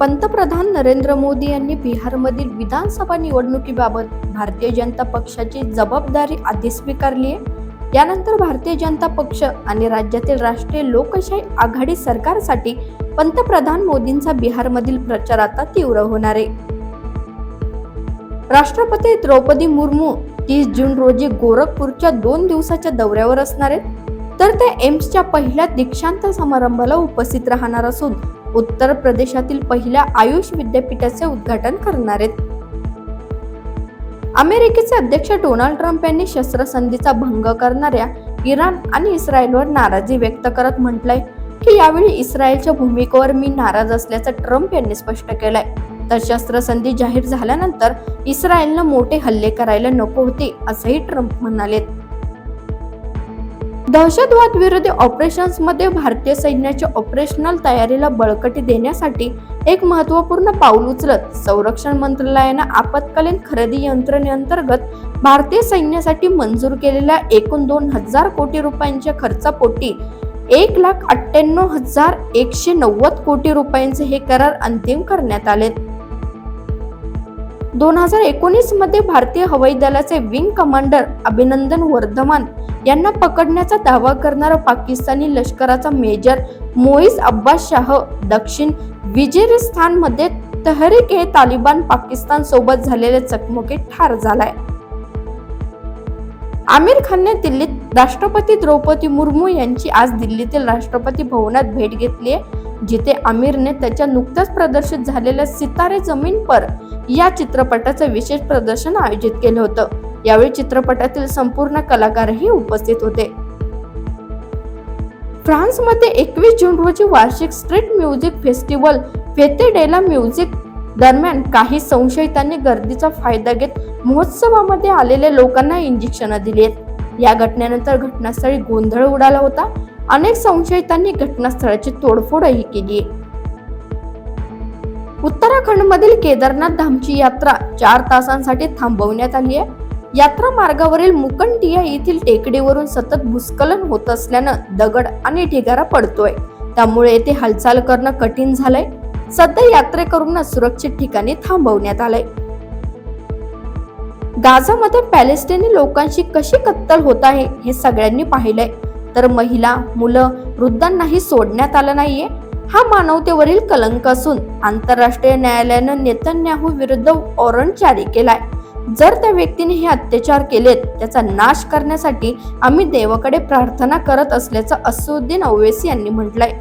पंतप्रधान नरेंद्र मोदी यांनी बिहारमधील विधानसभा निवडणुकीबाबत भारतीय जनता पक्षाची जबाबदारी आधी स्वीकारली आहे यानंतर भारतीय जनता पक्ष आणि राज्यातील राष्ट्रीय लोकशाही आघाडी सरकारसाठी पंतप्रधान मोदींचा बिहारमधील प्रचार आता तीव्र होणार. आहे राष्ट्रपती द्रौपदी मुर्मू तीस जून रोजी गोरखपूरच्या दोन दिवसाच्या दौऱ्यावर असणार आहेत. तर ते एम्सच्या पहिल्या दीक्षांत समारंभाला उपस्थित राहणार असून उत्तर प्रदेशातील पहिल्या आयुष विद्यापीठाचे उद्घाटन करणार आहेत. अमेरिकेचे अध्यक्ष डोनाल्ड ट्रम्प यांनी शस्त्रसंधीचा भंग करणाऱ्या इराण आणि इस्रायलवर नाराजी व्यक्त करत म्हटलंय की यावेळी इस्रायलच्या भूमिकेवर मी नाराज असल्याचं ट्रम्प यांनी स्पष्ट केलंय. तर शस्त्रसंधी जाहीर झाल्यानंतर इस्रायलनं मोठे हल्ले करायला नको होते असंही ट्रम्प म्हणालेत. दहशतवाद विरोधी ऑपरेशन्समध्ये भारतीय सैन्याच्या ऑपरेशनल तयारीला बळकटी देण्यासाठी एक महत्त्वपूर्ण पाऊल उचलत संरक्षण मंत्रालयानं आपत्कालीन खरेदी यंत्रणेअंतर्गत भारतीय सैन्यासाठी मंजूर केलेल्या एकूण दोन हजार कोटी रुपयांच्या खर्चापोटी एक लाख अठ्ठ्याण्णव हजार एकशे नव्वद कोटी रुपयांचे हे करार अंतिम करण्यात आले. दोन हजार एकोणीसमध्ये भारतीय हवाई दलाचे विंग कमांडर अभिनंदन वर्धमान यांना पकडण्याचा दावा करणारा पाकिस्तानी लष्कराचा मेजर मोईस अब्बास शाह दक्षिण विजिरिस्तानमध्ये तहरीक हे तालिबान पाकिस्तान सोबत झालेल्या चकमकीत ठार झालाय. आमिर खानने दिल्लीत राष्ट्रपती द्रौपदी मुर्मू यांची आज दिल्लीतील राष्ट्रपती भवनात भेट घेतली आहे जिथे आमिरने त्याच्या नुकत्याच प्रदर्शित झालेल्या सितारे जमीन पर या चित्रपटाचं विशेष प्रदर्शन आयोजित केलं होतं. यावेळी चित्रपटातील संपूर्ण कलाकारही उपस्थित होते. फ्रान्समध्ये एकवीस जून रोजी वार्षिक स्ट्रीट म्युझिक फेस्टिवल फेते डेला म्युझिक दरम्यान काही संशयितांनी गर्दीचा फायदा घेत महोत्सवामध्ये आलेल्या लोकांना इंजेक्शन दिली. आहेत या घटनेनंतर घटनास्थळी गोंधळ उडाला होता. अनेक संशयितांनी घटनास्थळाची तोडफोडही केली. उत्तराखंडमधील केदारनाथ धामची यात्रा चार तासांसाठी थांबवण्यात आली आहे. यात्रा मार्गावरील मुकंटिया येथील टेकडीवरून सतत भूस्खलन होत असल्यानं दगड आणि ढिगारा पडतोय. त्यामुळे येथे हालचाल करणं कठीण झालंय. सध्या यात्रेकरूंना सुरक्षित ठिकाणी थांबवण्यात आलंय. गाझामध्ये पॅलेस्टिनी लोकांशी कशी कत्तल होत आहे हे सगळ्यांनी पाहिलंय. तर महिला मुलं वृद्धांनाही सोडण्यात आलं नाहीये. हा मानवतेवरील कलंक असून आंतरराष्ट्रीय न्यायालयानं नेतन्याहू विरुद्ध वॉरंट जारी केलाय. जर त्या व्यक्तीने हे अत्याचार केलेत त्याचा नाश करण्यासाठी आम्ही देवाकडे प्रार्थना करत असल्याचं असुद्दीन ओवेसी यांनी म्हटलंय.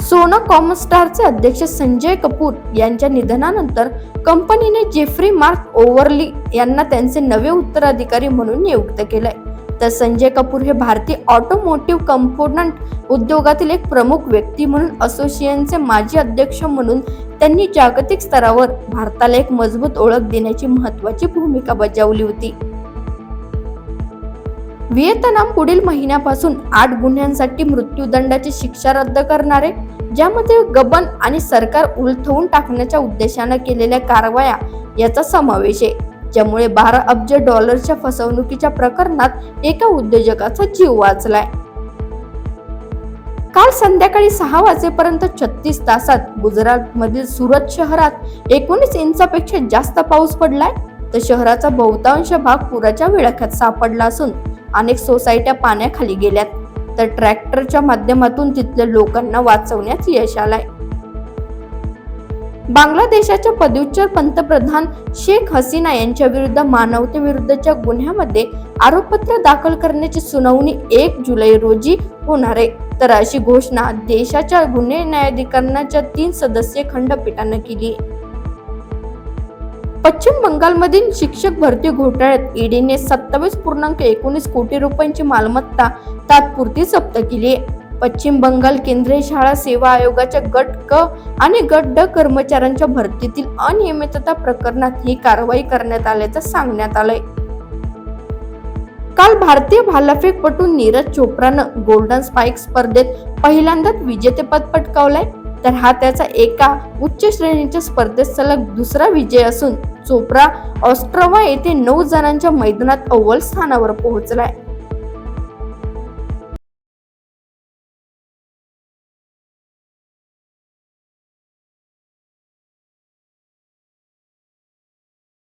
सोना कॉमस्टारचे अध्यक्ष संजय कपूर यांच्या निधनानंतर कंपनीने जेफ्री मार्क ओव्हरली यांना त्यांचे नवे उत्तराधिकारी म्हणून नियुक्त केलंय. तर संजय कपूर हे भारतीय ऑटोमोटिव्ह कंपोनंट उद्योगातील एक प्रमुख व्यक्ती म्हणून असोसिएशनचे माजी अध्यक्ष म्हणून त्यांनी जागतिक स्तरावर भारताला एक मजबूत ओळख देण्याची महत्वाची भूमिका बजावली होती. व्हिएतनाम पुढील महिन्यापासून आठ गुन्ह्यांसाठी मृत्यूदंडाची शिक्षा रद्द करणारे ज्यामध्ये गबन आणि सरकार उलथवून टाकण्याच्या उद्देशाने केलेल्या कारवाया याचा समावेश आहे. ज्यामुळे बारा अब्ज डॉलरच्या फसवणुकीच्या प्रकरणात एका उद्योजकाचा जीव वाचलाय. काल संध्याकाळी सहा वाजेपर्यंत छत्तीस तासात गुजरात मधील सुरत शहरात एकोणीस इंचापेक्षा जास्त पाऊस पडलाय. तर शहराचा बहुतांश भाग पुराच्या विळख्यात सापडला असून अनेक सोसायट्या पाण्याखाली गेल्यात. तर ट्रॅक्टरच्या माध्यमातून तिथल्या लोकांना वाचवण्यात यश आलाय. बांगलादेशाच्या पदव्युच्चर पंतप्रधान शेख हसीना यांच्या विरुद्ध मानवतेविरुद्धच्या गुन्ह्यामध्ये आरोपपत्र दाखल करण्याची सुनावणी एक जुलै रोजी होणार आहे. तर अशी घोषणा देशाच्या गुन्हे न्यायाधिकरणाच्या तीन सदस्यीय खंडपीठानं केली पश्चिम बंगालमधील शिक्षक भरती घोटाळ्यात ईडीने सत्तावीस पूर्णांक एकोणीस कोटी रुपयांची मालमत्ता तात्पुरती जप्त केली आहे. पश्चिम बंगाल केंद्रीय शाळा सेवा आयोगाच्या गट क आणि गट ड कर्मचाऱ्यांच्या भरतीतील अनियमितता प्रकरणात ही कारवाई करण्यात आल्याचं सांगण्यात आलंय. काल भारतीय भालाफेकपटू नीरज चोप्रानं गोल्डन स्पाइक स्पर्धेत पहिल्यांदाच विजेतेपद पटकावलंय. तर हा त्याचा एका उच्च श्रेणीच्या स्पर्धेत सलग दुसरा विजय असून चोप्रा ऑस्ट्रवा येथे नऊ जणांच्या मैदानात अव्वल स्थानावर पोहोचलाय.